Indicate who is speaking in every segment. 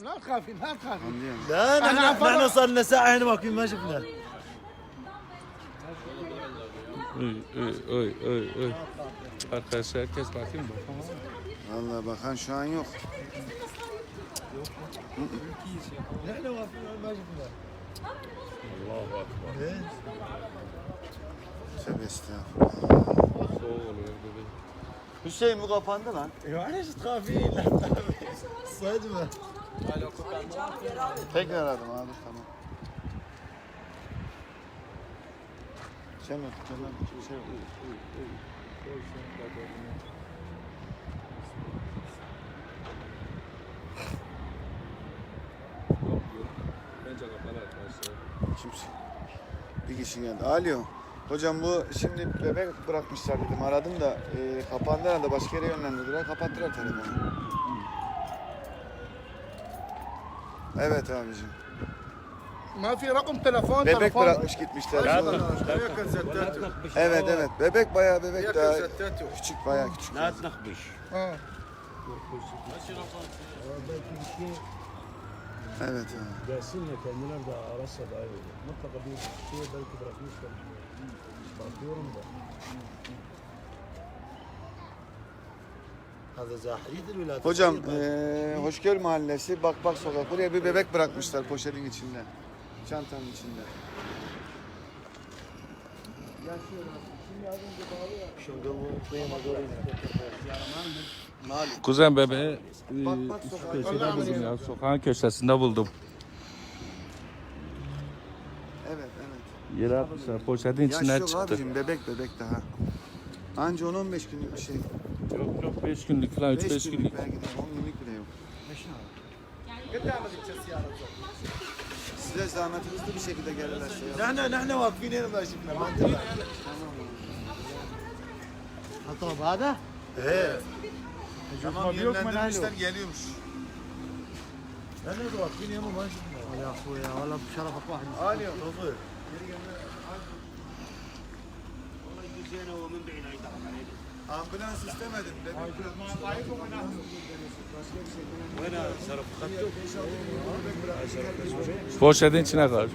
Speaker 1: لا تخافي لا تخافي
Speaker 2: Anlıyorum.
Speaker 3: لا
Speaker 1: أنا
Speaker 3: انا
Speaker 1: فرق.
Speaker 3: احنا صار لنا ساعه هنا واقفين ما شفنا
Speaker 4: Oy oy oy oy oy. Arkadaşlar herkes bakayım mı?
Speaker 2: Vallahi bakan şu an yok.
Speaker 3: احنا واقفين ما شفنا
Speaker 2: Tövbe estağfurullah.
Speaker 4: Soğuk oluyor bebeğim.
Speaker 2: Hüseyin bu kapandı lan.
Speaker 3: معلش تخافين لا Said mi?
Speaker 2: Tekrar aradım abi tamam. Sen mi tutacaksın lan? Bir şey yok. Bir kişi geldi. Alo. Hocam bu şimdi bebek bırakmışlar dedim aradım da e, kapandı herhalde başka yere yönlendirdiler kapattılar telefonu. Evet abicim.
Speaker 1: ما في رقم تلفون
Speaker 2: Bebek
Speaker 1: تلفون
Speaker 2: bırakmış gitmişler. Evet evet. Bebek bayağı bebek daha küçük bayağı küçük.
Speaker 3: لا تنخبش
Speaker 1: آه.
Speaker 2: Evet abi.
Speaker 5: Gelsinler kendiler de arasa daha iyi olur. Mutlaka bir şey belki bırakmışlar. Bakıyorum da.
Speaker 2: Hocam ee, Hoşgör Mahallesi Bak Bak Sokak. Buraya bir bebek bırakmışlar poşetin içinde. Çantanın içinde.
Speaker 4: Kuzen bebeği
Speaker 2: Bak Bak
Speaker 4: Sokak. ya. Sokağın köşesinde buldum.
Speaker 2: Evet evet.
Speaker 4: Yere atmışlar. Poşetin içinden Yaş
Speaker 2: yok
Speaker 4: çıktı.
Speaker 2: abicim bebek bebek daha. Anca 10-15 günlük bir şey.
Speaker 4: Yok yok 5 günlük falan
Speaker 2: 5
Speaker 4: 3-5
Speaker 2: günlük
Speaker 4: günlük.
Speaker 2: belki de 10 günlük bile yok. Size zahmet hızlı bir şekilde gelirlerse ya.
Speaker 3: نحن نحن واقفين هنا ما شفنا ما انتبه
Speaker 1: طب هذا
Speaker 3: ايه
Speaker 2: Tamam yönlendirmişler geliyormuş.
Speaker 3: نحن واقفين هنا ما شفنا
Speaker 1: يا اخويا والله بشرفك واحد
Speaker 2: Alo.
Speaker 3: تفضل
Speaker 2: Ambulans istemedim dedim.
Speaker 4: Poşetin içine
Speaker 1: kar.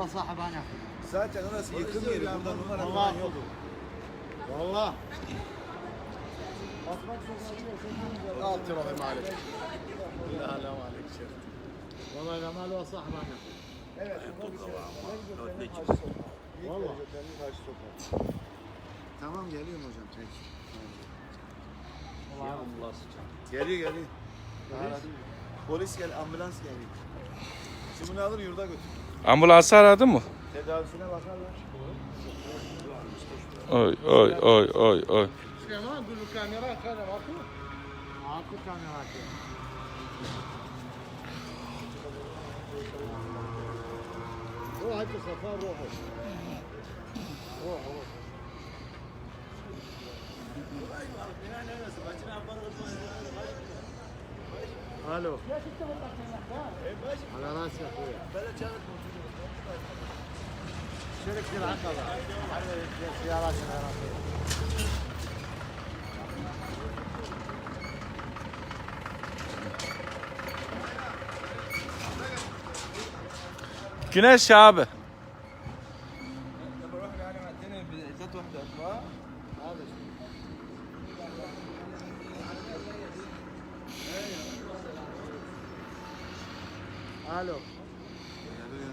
Speaker 1: Var sahabana.
Speaker 2: Zaten orası yıkım yeri. Burada numara falan yok.
Speaker 1: Valla. Al tirahı maalesef. Allah alem. Vallahi zamanı var sahabana. Evet. Ayakta kavağıma.
Speaker 2: Dörtte. Valla. Tamam geliyorum hocam. Peki. Ya Allah sıcak. Geliyor geliyor. Polis, gel, ambulans geliyor. Şimdi bunu alır yurda götür.
Speaker 4: Ambulansı aradın mı?
Speaker 2: Tedavisine bakarlar.
Speaker 4: Oy oy oy oy oy.
Speaker 1: Süleyman bu kamera açar bakın. Altı kamera açar. روح انت صفار روحوا روحوا الو على راسي يا اخويا شركة العقبة سيارات سيارات
Speaker 4: Güneş abi.
Speaker 1: الو
Speaker 2: Geliyorum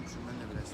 Speaker 2: şu ben de biraz.